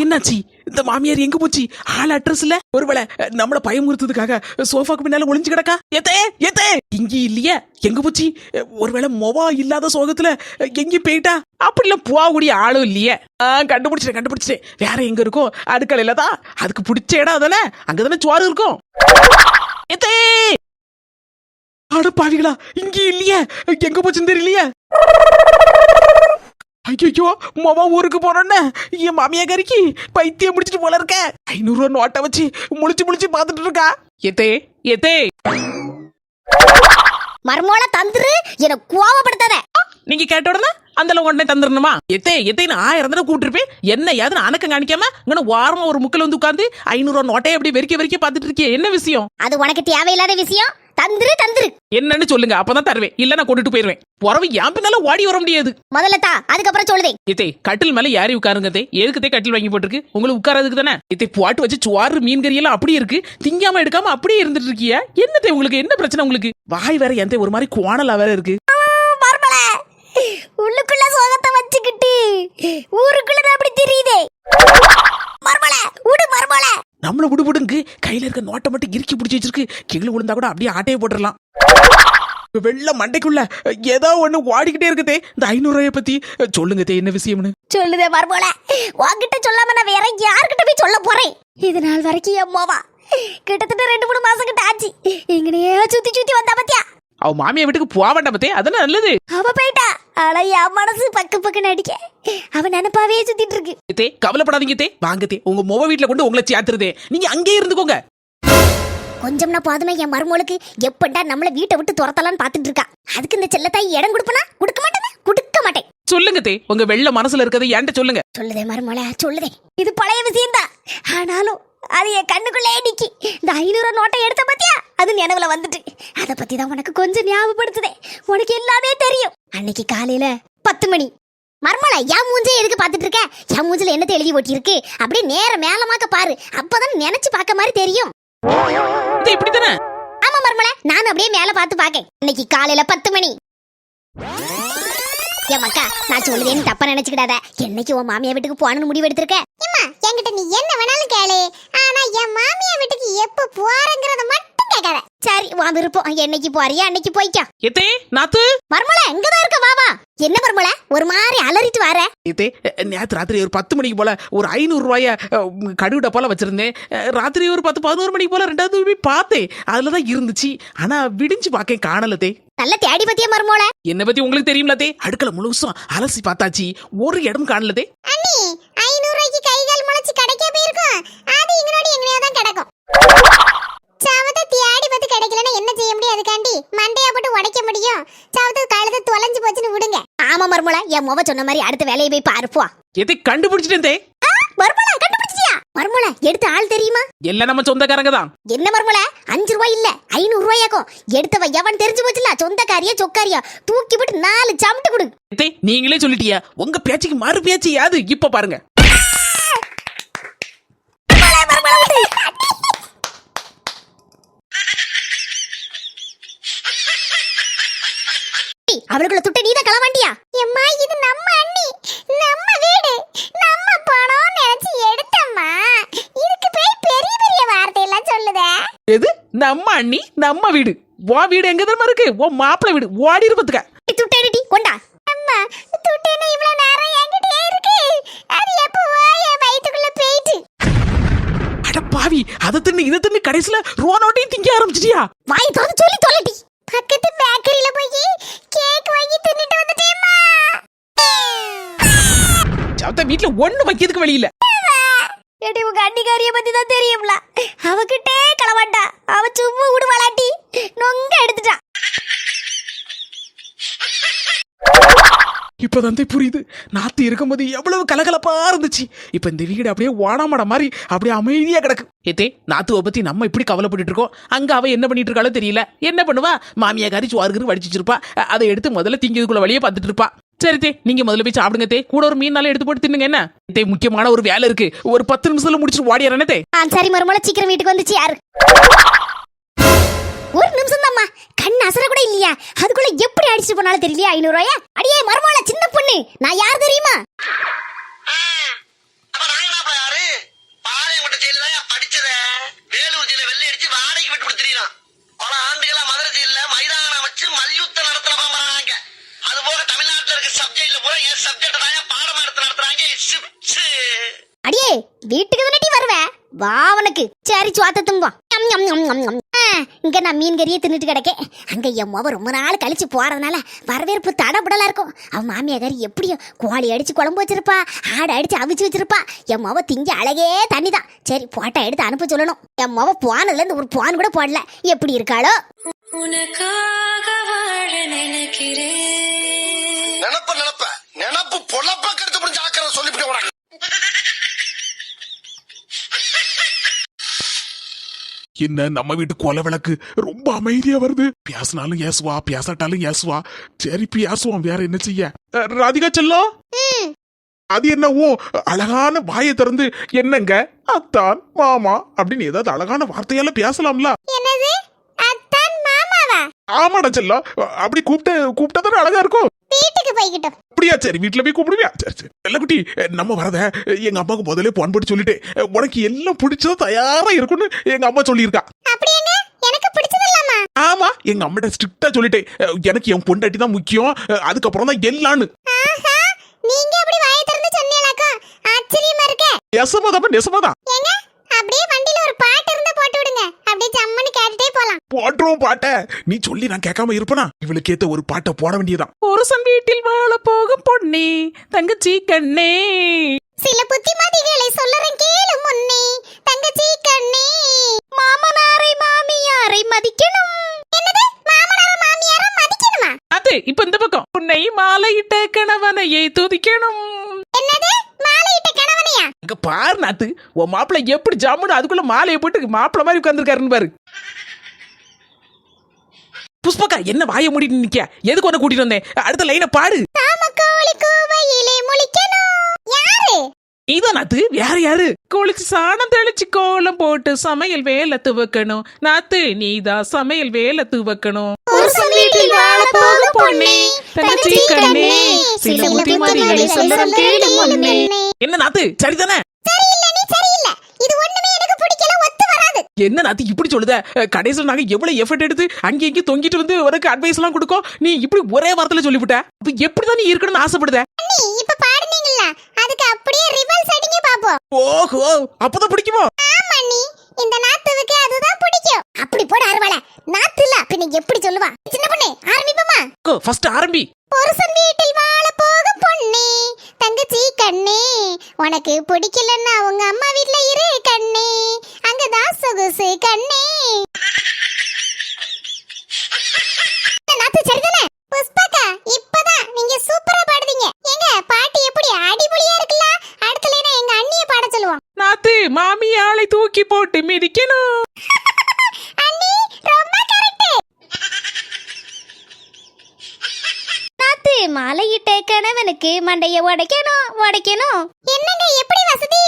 என்னாச்சு? இந்த மாமியார் எங்க போச்சு? ஆள் அட்ரஸ்ல ஒருவேளை அஹ், நம்மள பயமுறுத்ததுக்காக சோஃபாக்கு பின்னால ஒளிஞ்சு கிடக்கா? ஏத்தே ஏத்தே! இங்க இல்லையே. எங்க போச்சு? ஒருவேளை மொவா இல்லாத சோகத்துல எங்க போயிட்டா? அப்படிலாம் போகக்கூடிய ஆளும் இல்லையே. ஆ, கண்டுபிடிச்சிட்டேன் கண்டுபிடிச்சிட்டேன். வேற எங்க இருக்கும் அடுக்கலையில தான். அதுக்கு பிடிச்ச இடம் தானே அங்கதானே சுவாறு இருக்கும். ஏத்தே! அட பாவிகளா இங்க இல்லையே. எங்க போச்சுன்னு தெரியலையே. ஐயோ மொவ ஊருக்கு போறோன்னு. என் மாமியா கறிக்கு பைத்தியம் முடிச்சிட்டு போல இருக்க. ஐநூறு ரூபா நோட்டை வச்சு முழிச்சு முழிச்சு பார்த்துட்டு இருக்கா. எத்தே எத்தே. மர்மோல தந்துரு என கோவப்படுத்தாத. நீங்க கேட்ட உடனே அந்த உடனே தந்துடணுமா எத்தே எத்தைன்னு ஆயிரம் தடவை கூட்டிருப்பேன் என்ன ஏதுன்னு அணக்கம் காணிக்காம இங்கே வாரமா ஒரு முக்கில் வந்து உட்காந்து ஐநூறு ரூபா நோட்டை அப்படி வெறிக்க வெறிக்க பார்த்துட்டு இருக்கியே. என்ன விஷயம்? அது உனக்கு தேவையில்லாத விஷயம். தந்துரு தந்துரு. என்னன்னு சொல்லுங்க அப்பதான் தருவேன். இல்ல நான் கொண்டுட்டு போயிருவேன். உறவு என் பின்னால ஓடி வர முடியாது. முதல்ல தா அதுக்கப்புறம் சொல்லுதேன் இத்தே கட்டில் மேல யாரி உட்காருங்க தே எதுக்குதே கட்டில் வாங்கி போட்டிருக்கு? உங்களுக்கு உட்காரதுக்கு தானே? இத்தை போட்டு வச்சு சுவாறு மீன் கறி எல்லாம் அப்படியே இருக்கு. திங்காம எடுக்காம அப்படியே இருந்துட்டு இருக்கிய. என்னத்தே உங்களுக்கு என்ன பிரச்சனை உங்களுக்கு? வாய் வேற எந்த ஒரு மாதிரி கோணலா வேற இருக்கு. உள்ளுக்குள்ள சோகத்தை வச்சுக்கிட்டு ஊருக்குள்ள அப்படி தெரியுதே. நம்மள விடு விடுங்க கையில இருக்க நோட்டை மட்டும் இறுக்கி பிடிச்சி வச்சிருக்கு. கீழே விழுந்தா கூட அப்படியே ஆட்டையை போட்டுடலாம் வெள்ள மண்டைக்குள்ள ஏதோ ஒண்ணு ஓடிக்கிட்டே இருக்குதே. இந்த ஐநூறு ரூபாயை பத்தி சொல்லுங்க தே என்ன விஷயம்னு? சொல்லுதே மர்மல உன்கிட்ட சொல்லாம நான் வேற யார்கிட்ட போய் சொல்ல போறேன்? இது நாள் வரைக்கும் என் மோவா. கிட்டத்தட்ட ரெண்டு மூணு மாசம் கிட்ட ஆச்சு. இங்கனையே சுத்தி சுத்தி வந்தா பத்தியா? அவ மாமியா வீட்டுக்கு போக வேண்டாம் பத்தே. அதானே நல்லது. அவ போயிட்டா. ஆனா என் மனசு பக்கு பக்கு நடிக்க அவ நினைப்பாவே சுத்திட்டு இருக்கு. தே கவலைப்படாதீங்க தே வாங்க தே உங்க மொப வீட்டுல கொண்டு உங்களை சேர்த்துருதே. நீங்க அங்கேயே இருந்துக்கோங்க. கொஞ்சம்னா போதுமே என் மருமகளுக்கு. எப்படா நம்மள வீட்டை விட்டு துரத்தலாம்னு பாத்துட்டு இருக்கா? அதுக்கு இந்த செல்லத்தாய் இடம் கொடுப்பனா? கொடுக்க மாட்டேன்? கொடுக்க மாட்டேன். சொல்லுங்க தே உங்க வெள்ள மனசுல இருக்கிறது என்கிட்ட சொல்லுங்க. சொல்லுதே மருமகளே சொல்லுதே. இது பழைய விஷயம்தான். ஆனாலும் அது என் கண்ணுக்குள்ளே நிக்கி. இந்த ஐநூறு நோட்டை எடுத்த பத்தியா? அது நினைவுல வந்துட்டு. அதை பத்தி தான் உனக்கு கொஞ்சம் ஞாபகப்படுத்துதே. உனக்கு எல்லாமே தெரியும். அன்னைக்கு காலையில பத்து மணி. மர்மலா என் மூஞ்சே எதுக்கு பார்த்துட்டு இருக்க? என் மூஞ்சில என்னத்தை எழுதி ஒட்டி இருக்கு அப்படியே நேர மேலமாக்க பாரு. அப்பதான் நினைச்சு பார்க்க மாதிரி தெரியும். இது இப்படி தானே ஆமா மர்மல நான் அப்படியே மேல பார்த்து பாக்கேன் இன்னைக்கு காலையில பத்து மணி. ஏன் மக்கா நான் சொல்லுதேன்னு தப்பா நினைச்சுக்கிடாத. என்னைக்கு உன் மாமியா வீட்டுக்கு போகணும்னு முடிவு எடுத்திருக்க? அம்மா என்கிட்ட நீ என்ன வேணாலும் கேளு. ஆனா என் மாமியா வீட்டுக்கு எப்ப போறங்கறத மட்டும் கேட்காத. சரி உன் விருப்பம். என்னைக்கு போறியா அன்னைக்கு போய்க்கோ. எத்தே நாத்து? மர்மல எங்கதான் இருக்க வாவா என்ன மர்மல ஒரு மாதிரி அலறிட்டு வர. இதே நேற்று ராத்திரி ஒரு பத்து மணிக்கு போல ஒரு ஐநூறு ரூபாய கடுகு டப்பால வச்சிருந்தேன். ராத்திரி ஒரு பத்து பதினோரு மணிக்கு போல ரெண்டாவது போய் பார்த்தேன். அதுல தான் இருந்துச்சு. ஆனா விடிஞ்சு பார்க்க காணல தே. நல்ல தேடி பத்திய மர்மோல என்ன பத்தி உங்களுக்கு தெரியும்ல தே. அடுக்கல முழுசும் அலசி பார்த்தாச்சு. ஒரு இடம் காணல தே. அண்ணி ஐநூறு ரூபாய்க்கு கை கால் முளைச்சு கிடைக்க போயிருக்கும். கிடைக்கலன்னா என்ன செய்ய முடியும்? அதுக்காண்டி மண்டையா போட்டு உடைக்க முடியும். சவத்தை கழுத தொலைஞ்சு போச்சுன்னு விடுங்க. ஆமா மர்மலா. என் முவ சொன்ன மாதிரி அடுத்த வேலையை போய் பாருப்பா எதை கண்டுபிடிச்சிட்டேன் மர்மலா கண்டுபிடிச்சியா மர்மலா எடுத்த ஆள் தெரியுமா? எல்லாம் நம்ம சொந்தக்காரங்க தான். என்ன மர்மலா? அஞ்சு ரூபாய் இல்ல ஐநூறு ரூபாயாக்கும். எடுத்தவ எவன் தெரிஞ்சு போச்சுல? சொந்தக்காரியா சொக்காரியா? தூக்கி விட்டு நாலு சமட்டு கொடு. நீங்களே சொல்லிட்டியா? உங்க பேச்சுக்கு மறு பேச்சு யாது இப்ப பாருங்க. அவளுக்குள்ள துட்ட நீதான் களவாண்டியா? எம்மா இது நம்ம அண்ணி. நம்ம வீடு. நம்ம பணம் நினைச்சு எடுத்தம்மா. இதுக்கு போய் பெரிய பெரிய வார்த்தை எல்லாம் சொல்லுதே. எது? நம்ம அண்ணி நம்ம வீடு. உன் வீடு எங்க தெரியுமா இருக்கு? உன் மாப்பிள்ளை வீடு. ஓடி இருப்பதுக்க துட்டேடி கொண்டா. அம்மா துட்டேன இவ்வளவு நேரம் என்கிட்டயே இருக்கு? அது எப்பவோ என் வயித்துக்குள்ள போயிட்டு. அட பாவி அதை தின்னு இதை தின்னு கடைசியில ரூபா நோட்டையும் திங்க ஆரம்பிச்சிட்டியா? வாய் திறந்து சொல்லி தொலைடி. பக்கத்து பேக்கரியில போய் வீட்டுல ஒண்ணு வைக்கிறதுக்கு வழி இல்ல. ஏடி உங்க அண்ணிக்காரிய பத்தி தான் தெரியும்ல. அவகிட்டே களவாண்டா. அவ சும்மா விடுவாளாட்டி நொங்க எடுத்துட்டா. இப்பதான் புரியுது. நாத்து இருக்கும்போது எவ்வளவு கலகலப்பா இருந்துச்சு. இப்ப இந்த வீடு அப்படியே ஓடாமட மாதிரி அப்படியே அமைதியா கிடக்கு. ஏத்தே நாத்துவ பத்தி நம்ம இப்படி கவலைப்பட்டுட்டு இருக்கோம். அங்க அவ என்ன பண்ணிட்டு இருக்காளோ தெரியல. என்ன பண்ணுவா? மாமியா காரி சுவாருக்கு வடிச்சு வச்சிருப்பா. அதை எடுத்து முதல்ல திங்கிறதுக்குள்ள வழியே பார்த்துட்டு இருப்பா. சரி தே நீங்க முதல்ல போய் சாப்பிடுங்க தே. கூட ஒரு மீன் நாளே எடுத்து போட்டு தின்னுங்க என்ன? தே முக்கியமான ஒரு வேலை இருக்கு. ஒரு பத்து நிமிஷத்துல முடிச்சுட்டு ஓடியாரனே தே? ஆ சரி மறுமலை சீக்கிரம் வீட்டுக்கு வந்துச்சு யாரு? ஒரு நிமிஷம் தாம்மா கண் அசர கூட இல்லையா? அதுக்குள்ள எப்படி அடிச்சு போனாலும் தெரியலையா ஐநூறு ரூபாயா? அடியே மருமகள சின்ன பொண்ணு. நான் யார் தெரியுமா அப்ப நாங்க என்னப்பா யாரு எல்லாம் என் சப்ஜெக்ட் தான் பாடம் எடுத்து நடத்துறாங்க சிப்ஸ் அடியே வீட்டுக்கு தானே வருவ வா உனக்கு சரி சுவாத்த. ஆ, இங்க நான் மீன் கறியை தின்னுட்டு கிடக்கேன். அங்க என் மொவ ரொம்ப நாள் கழிச்சு போறதுனால வரவேற்பு தடபுடலா இருக்கும். அவன் மாமியார் எப்படியும் கோழி அடிச்சு குழம்பு வச்சிருப்பா ஆடு அடிச்சு அவிச்சு வச்சிருப்பா. என் மொவ திங்க அழகே தண்ணி தான் சரி போட்டோ எடுத்து அனுப்ப சொல்லணும். என் மொவ போனதுல இருந்து ஒரு போன் கூட போடல. எப்படி இருக்காளோ? உனக்காக வாழ நினைக்கிறேன். நினப்ப நினப்ப. நினப்பு பொழப்ப கருத்து புரிஞ்சு ஆக்கிற சொல்லிவிட்டு உனக்கு என்ன நம்ம வீட்டு கொலை விளக்கு ரொம்ப அமைதியா வருது. பேசினாலும் ஏசுவா பேசாட்டாலும் ஏசுவா சரி பேசுவோம் வேற என்ன செய்ய? ராதிகா செல்லம் அது என்னவோ அழகான வாயை திறந்து என்னங்க? அத்தான் மாமா அப்படின்னு ஏதாவது அழகான வார்த்தையால பேசலாம்ல ஆமாடா செல்லம் அப்படி கூப்பிட்டு கூப்பிட்டா தானே அழகா இருக்கும்? வீட்டுக்கு போய்கிட்டோம். அப்படியா? சரி வீட்டுல போய் கூப்பிடுவியா? சரி சரி. செல்லக்குட்டி நம்ம வரத எங்க அம்மாவுக்கு முதல்ல போன் போட்டு சொல்லிட்டேன் உனக்கு எல்லாம் பிடிச்சது தயாரா இருக்கும்னு எங்க அம்மா சொல்லியிருக்கா. அப்படியாங்க எனக்கு பிடிச்சது இல்லாமா? ஆமா எங்க அம்மாட்ட ஸ்ட்ரிக்டா சொல்லிட்டேன் எனக்கு என் பொண்டாட்டி தான் முக்கியம் அதுக்கப்புறம் தான் எல்லான்னு. நீங்க அப்படி வாயை திறந்து சொன்னீங்களாக்கா? ஆச்சரியமா இருக்கே. நெசமாதான் நெசமாதான். அப்படியே வண்டியில ஒரு பாட்டு இருந்தா போட்டு விடுங்க. அப்படியே ஜம்முன்னு கேட்டுட்டே போலாம். போட்டுருவோம் பாட்ட. நீ சொல்லி நான் கேட்காம இருப்பனா? இவளுக்கு ஏத்த ஒரு பாட்டை போட வேண்டியதான் புருஷன் வீட்டில் வாழ போகும் பொன்னே தங்கச்சி கண்ணே. சில புத்திமதிகளை சொல்லறேன் கேளு முன்னே. தங்கச்சி கண்ணே. மாமனாரை மாமியாரை மதிக்கணும். என்னது? மாமனார மாமியார மதிக்கணுமா? அது இப்ப இந்த பக்கம். உன்னை மாலையிட்ட கணவனையை துதிக்கணும். என்னது? மாலையிட்ட கணவனையா? இங்க பாரு நாத்து. உன் மாப்பிள்ளை எப்படி ஜம்முன்னு அதுக்குள்ள மாலையை போட்டு மாப்பிள்ளை மாதிரி உட்காந்துருக்காருன்னு பாரு. புஷ்பக்கா என்ன வாயை மூடிட்டு நிக்க எதுக்கு உன்னை கூட்டிட்டு வந்தேன்? அடுத்த லைனை பாடு. சாமக்கோழி கூவையிலே முழிக்கணும். யாரு இதான் நாத்து வேற யாரு? குளிச்சு சாணம் தெளிச்சு கோலம் போட்டு சமையல் வேலை துவக்கணும். நாத்து நீதான் சமையல் வேலை துவக்கணும். புருஷன் வீட்டில் வாழ போகும் பொன்னே தங்கச்சி கண்ணே சில புத்திமதிகளை சொல்லறம் கேளு முன்னே என்ன நாத்து சரிதானே சரியில்லை நீ சரியில்லை இது ஒண்ணுமே எனக்கு பிடிக்கல ஒத்து வராது என்ன நாத்து இப்படி சொல்லுத? கடைசியில் நாங்க எவ்வளவு எஃபர்ட் எடுத்து அங்கே இங்கே தொங்கிட்டு வந்து உனக்கு அட்வைஸ் எல்லாம் கொடுக்கோம். நீ இப்படி ஒரே வாரத்துல சொல்லிவிட்ட? அப்ப எப்படிதான் நீ இருக்கணும்னு ஆசைப்படுத? இப்ப பாடுனீங்கல்ல? அதுக்கு அப்படியே ரிவர்ஸ் அடிங்க பாப்போம். ஓஹோ அப்பதான் பிடிக்குமோ? ஆமா நீ இந்த நாத்துவுக்கு அதுதான் பிடிக்கும். அப்படி போட அருவாள. நாத்து இல்ல பின்ன எப்படி சொல்லுவா? சின்ன பொண்ணு ஆரம்பிப்போமா? ஃபர்ஸ்ட் ஆரம்பி. புருஷன் வீட்டில் வாழ போகும் பொண்ணே. தங்கச்சி கண்ணே. உனக்கு பிடிக்கலன்னா உங்க அம்மா வீட்ல இரு கண்ணே. அங்கதான் சொகுசு கண்ணே. இந்த நாத்து சரிதானே புஷ்பக்கா இப்பதான் நீங்க சூப்பரா பாடுவீங்க எங்க பாட்டு எப்படி அடிபொலியா இருக்குல்ல? அடுத்த லைனா எங்க அண்ணிய பாட சொல்லுவோம் நாத்து மாமியாளை தூக்கி போட்டு மிதிக்கணும். அண்ணி ரொம்ப கரெக்ட் நாத்து மாலையிட்ட கணவனுக்கு மண்டைய உடைக்கணும் உடைக்கணும். என்னங்க எப்படி வசதி?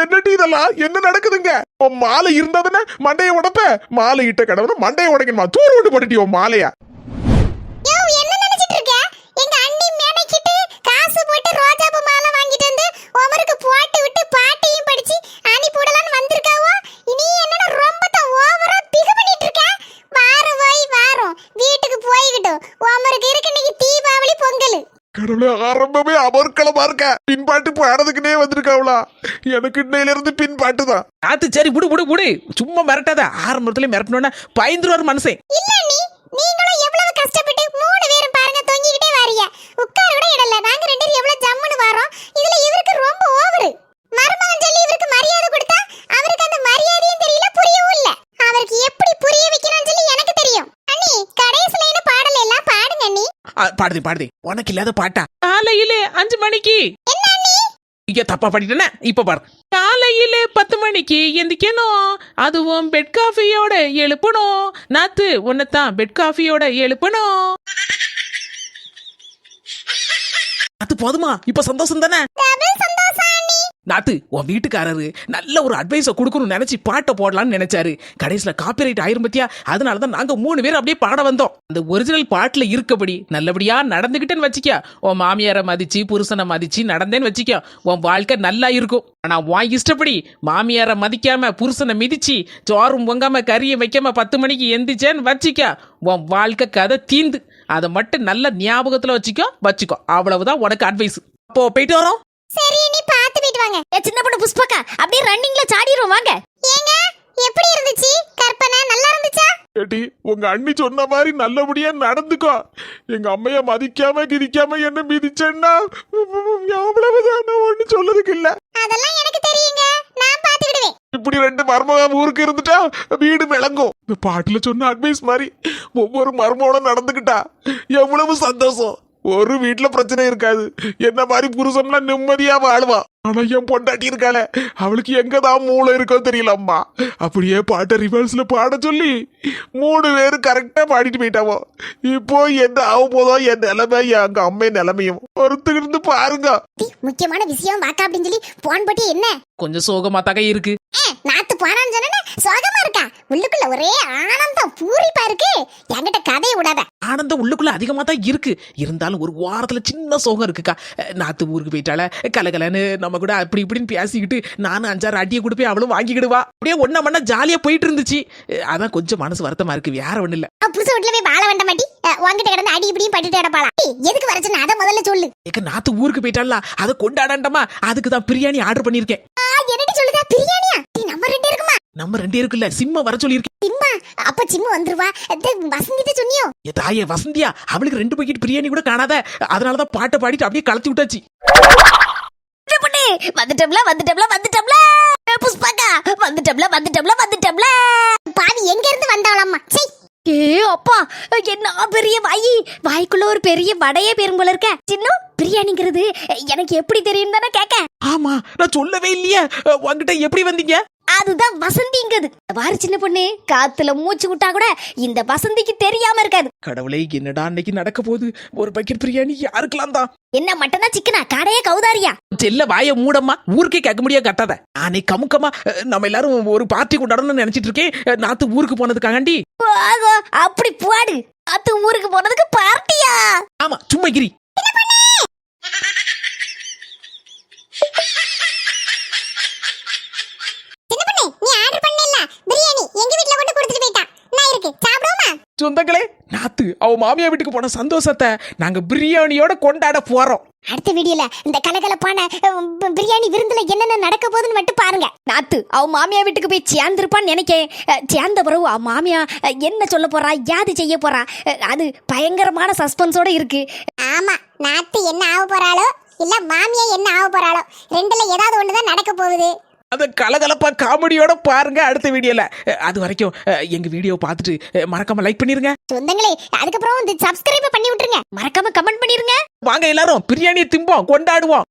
என்னடி இதெல்லாம்? என்ன நடக்குதுங்க? மாலை இருந்தா தானே மண்டையை உடப்ப? மாலை இட்ட கடவுன்னு மண்டையை உடைக்கணுமா? தூர் விட்டு போட்டுட்டியோ மாலையா யோ என்ன நினைச்சிட்டு இருக்க எங்க அண்ணி மேனைக்கிட்டு காசு போட்டு ரோஜா பூ மாலை வாங்கிட்டு வந்து உமருக்கு போட்டு விட்டு பாட்டையும் படிச்சு அனுப்பி விடலான்னு வந்திருக்காவோ இனி என்னடா ரொம்ப தான் ஓவரா பிகு பண்ணிட்டு இருக்க வாரம் போய் வாரம் வீட்டுக்கு போய்கிட்டும் உமருக்கு இருக்கு இன்னைக்கு தீபாவளி பொங்கல் கடவுளே ஆரம்பமே அமர்க்களமா இருக்க? பின்பாட்டு பாடுறதுக்குனே வந்திருக்காவளா? எனக்கு இன்னையில இருந்து பின்பாட்டு தான். நாத்து சரி விடு விடு விடு சும்மா மிரட்டாத. ஆரம்பத்துல மிரட்டணும்னா பயந்துருவார் மனுஷன். இல்ல நீ நீங்களும் எவ்வளவு கஷ்டப்பட்டு மூணு பேரும் பாருங்க தொங்கிக்கிட்டே வாரீங்க. உட்கார கூட இடல. நாங்க ரெண்டு பேரும் எவ்வளவு ஜம்முன்னு வரோம். இதுல இவருக்கு ரொம்ப ஓவரு. மருமகன் சொல்லி இவருக்கு மரியாதை கொடுத்தா அவருக்கு அந்த மரியாதையும் தெரியல புரியவும் இல்ல. அவருக்கு எப்படி புரிய வைக்கணும்னு சொல்லி எனக்கு தெரியும். அண்ணி கடைசில என்ன பாடல எல்லாம் பாடுங்க அண்ணி. பாடுதே பாடுதே. உனக்கு இல்லாத பாட்டா? அஞ்சு மணிக்கு. ஐயா தப்பா பாடிட்டேனே இப்ப பாரு. காலையில பத்து மணிக்கு எந்திக்கணும். அதுவும் பெட் காஃபியோட எழுப்பணும். நாத்து உன்னைத்தான் பெட் காஃபியோட எழுப்பணும். அது போதுமா? இப்ப சந்தோஷம் தானே? நாத்து உன் வீட்டுக்காரரு நல்ல ஒரு அட்வைஸை கொடுக்கணும்னு நினைச்சு பாட்டை போடலான்னு நினைச்சாரு. கடைசியில் காப்பிரைட் ஆயிரும் பத்தியா? அதனால தான் நாங்கள் மூணு பேர் அப்படியே பாட வந்தோம். அந்த ஒரிஜினல் பாட்டில் இருக்கபடி நல்லபடியாக நடந்துகிட்டேன்னு வச்சுக்க. உன் மாமியாரை மதிச்சு புருஷனை மதிச்சு நடந்தேன்னு வச்சுக்க. உன் வாழ்க்கை நல்லா இருக்கும். ஆனால் உன் இஷ்டப்படி மாமியாரை மதிக்காம புருஷனை மிதிச்சு சோறும் பொங்காம கறியை வைக்காம பத்து மணிக்கு எந்திரிச்சேன்னு வச்சுக்க. உன் வாழ்க்கை கதை தீந்து. அதை மட்டும் நல்ல ஞாபகத்தில் வச்சுக்கோ வச்சுக்கோ. அவ்வளவுதான் உனக்கு அட்வைஸ் அப்போ போயிட்டு வரோம். சரி நீ பார்த்து போயிட்டு வாங்க ஏ சின்ன பொண்ணு புஷ்பக்கா அப்படியே ரன்னிங்ல சாடிரும் வாங்க. ஏங்க எப்படி இருந்துச்சு? கற்பனை நல்லா இருந்துச்சா? ஏடி உங்க அண்ணி சொன்ன மாதிரி நல்லபடியா நடந்துக்கோ. எங்க அம்மைய மதிக்காம கிதிக்காம என்ன மிதிச்சேன்னா அவ்வளவுதான் ஒண்ணு சொல்லதுக்கு இல்ல. அதெல்லாம் எனக்கு தெரியுங்க. நான் பாத்துக்கிடுவேன் இப்படி ரெண்டு மருமக ஊருக்கு இருந்துட்டா வீடு விளங்கும். இந்த பாட்டுல சொன்ன அட்வைஸ் மாதிரி ஒவ்வொரு மருமகளும் நடந்துக்கிட்டா எவ்வளவு சந்தோஷம். ஒரு வீட்டுல பிரச்சனை இருக்காது. என்ன மாதிரி புருஷன்லாம் நிம்மதியா வாழ்வா. ஆனா என் பொண்டாட்டி இருக்காளே. அவளுக்கு எங்கதான் மூளை இருக்கோ தெரியல அம்மா அப்படியே பாட்டை ரிவர்ஸ்ல பாட சொல்லி மூணு பேரும் கரெக்டா பாடிட்டு போயிட்டாவோ. இப்போ என்ன ஆக போதோ என் நிலைமை எங்க அம்மை நிலைமையும் ஒருத்தர் இருந்து பாருங்க. முக்கியமான விஷயம் வாக்கா அப்படின்னு சொல்லி போன் போட்டி என்ன? கொஞ்சம் சோகமா தகை இருக்கு. நாத்து போறான்னு சொன்னேன்னு சோகமா இருக்கா? உள்ளுக்குள்ள ஒரே ஆனந்தம் பூரிப்பா இருக்கு. என்கிட்ட கதையை விடாத. ஆனந்தம் உள்ளுக்குள்ள அதிகமா தான் இருக்கு. இருந்தாலும் ஒரு வாரத்துல சின்ன சோகம் இருக்குக்கா. நாத்து ஊருக்கு போயிட்டால கலகலன்னு நம்ம கூட அப்படி இப்படின்னு பேசிக்கிட்டு நானும் அஞ்சாறு அடியை கொடுப்பேன் அவளும் வாங்கிக்கிடுவா. அப்படியே ஒன்ன மண்ணா ஜாலியா போயிட்டு இருந்துச்சு அதான் கொஞ்சம் மனசு வருத்தமா இருக்கு வேற ஒண்ணு இல்ல. புதுசு வீட்டுல போய் வாழ வேண்டாம் மாட்டி உங்ககிட்ட கிடந்து அடி இப்படியும் பட்டுட்டு கிடப்பாளா? எதுக்கு வர சொன்ன? அதை முதல்ல சொல்லு. ஏக்க நாத்து ஊருக்கு போயிட்டால அதை கொண்டாடண்டமா? அதுக்கு தான் பிரியாணி ஆர்டர் பண்ணிருக்கேன் ஆ, என்னடி சொல்லுதா? பிரியாணியா? நீ நம்ம ரெண்டு இருக்குமா நம்ம ரெண்டு இருக்குல்ல சிம்ம வர சொல்லியிருக்கேன். சிம்மா? அப்ப சிம்மு வந்துருவா. வசந்திட்ட சொன்னியோ? என் தாயே வசந்தியா? அவளுக்கு ரெண்டு பாக்கெட் பிரியாணி கூட காணாத. அதனாலதான் பாட்டை பாடிட்டு அப்படியே கலத்தி விட்டாச்சு. வந்துட்டோம்ல வந்துட்டோம்ல வந்துட்டோம்ல. ஏ, புஷ்பாக்கா வந்துட்டோம்ல வந்துட்டோம்ல வந்துட்டோம்ல. பாவி எங்க இருந்து வந்தாளாம்மா? சை ஏ அப்பா என்ன பெரிய வாய். வாய்க்குள்ள ஒரு பெரிய வடையே பெரும் போல இருக்க. சின்ன பிரியாணிங்கிறது எனக்கு எப்படி தெரியும் தானே கேட்க ஆமா நான் சொல்லவே இல்லையே. உங்ககிட்ட எப்படி வந்தீங்க? அதுதான் வசந்திங்கிறது. வாரு சின்ன பொண்ணு காத்துல மூச்சு விட்டா கூட இந்த வசந்திக்கு தெரியாம இருக்காது. கடவுளே என்னடா அன்னைக்கு நடக்க போகுது? ஒரு பாக்கெட் பிரியாணி யாருக்கெல்லாம் தான்? என்ன மட்டனா சிக்கனா? கடையே கௌதாரியா செல்ல வாய மூடம்மா ஊருக்கே கேட்க முடியாது கத்தாத. நானே கமுக்கமா நம்ம எல்லாரும் ஒரு பார்ட்டி கொண்டாடணும்னு நினைச்சிட்டு இருக்கேன். நாத்து ஊருக்கு போனதுக்காண்டி அப்படி போடு. அத்து ஊருக்கு போனதுக்கு பார்ட்டியா ஆமா சும்மா கிரி சின்ன பொண்ணு நீ ஆர்டர் பண்ணல பிரியாணி எங்க வீட்ல கொண்டு கொடுத்துட்டு போயிட்டா நான் இருக்கு சாப்பிடுவோமா சொந்தங்களே நாத்து அவ மாமியா வீட்டுக்கு போன சந்தோஷத்தை நாங்க பிரியாணியோட கொண்டாட போறோம். அடுத்த வீடியோல இந்த கலகலப்பான பிரியாணி விருந்துல என்னென்ன நடக்க போகுதுன்னு மட்டும் பாருங்க. நாத்து அவ மாமியா வீட்டுக்கு போய் சேர்ந்திருப்பான்னு நினைக்கேன். சேர்ந்த பிறகு அவ மாமியா என்ன சொல்ல போறா யாது செய்ய போறா அது பயங்கரமான சஸ்பென்ஸோட இருக்கு. ஆமா நாத்து என்ன ஆக போறாளோ இல்ல மாமியா என்ன ஆக போறாளோ ரெண்டுல ஏதாவது ஒண்ணுதான் நடக்க போகுது. அத கலகலப்பா காமெடியோட பாருங்க அடுத்த வீடியோல. அது வரைக்கும் எங்க வீடியோ பார்த்துட்டு மறக்காம லைக் பண்ணிருங்க. சொந்தங்களே அதுக்கப்புறம் இந்த சப்ஸ்கிரைப் பண்ணி விட்டுருங்க. மறக்காம கமெண்ட் பண்ணிருங்க. வாங்க எல்லாரும் பிரியாணியை திம்போம் கொண்டாடுவோம்.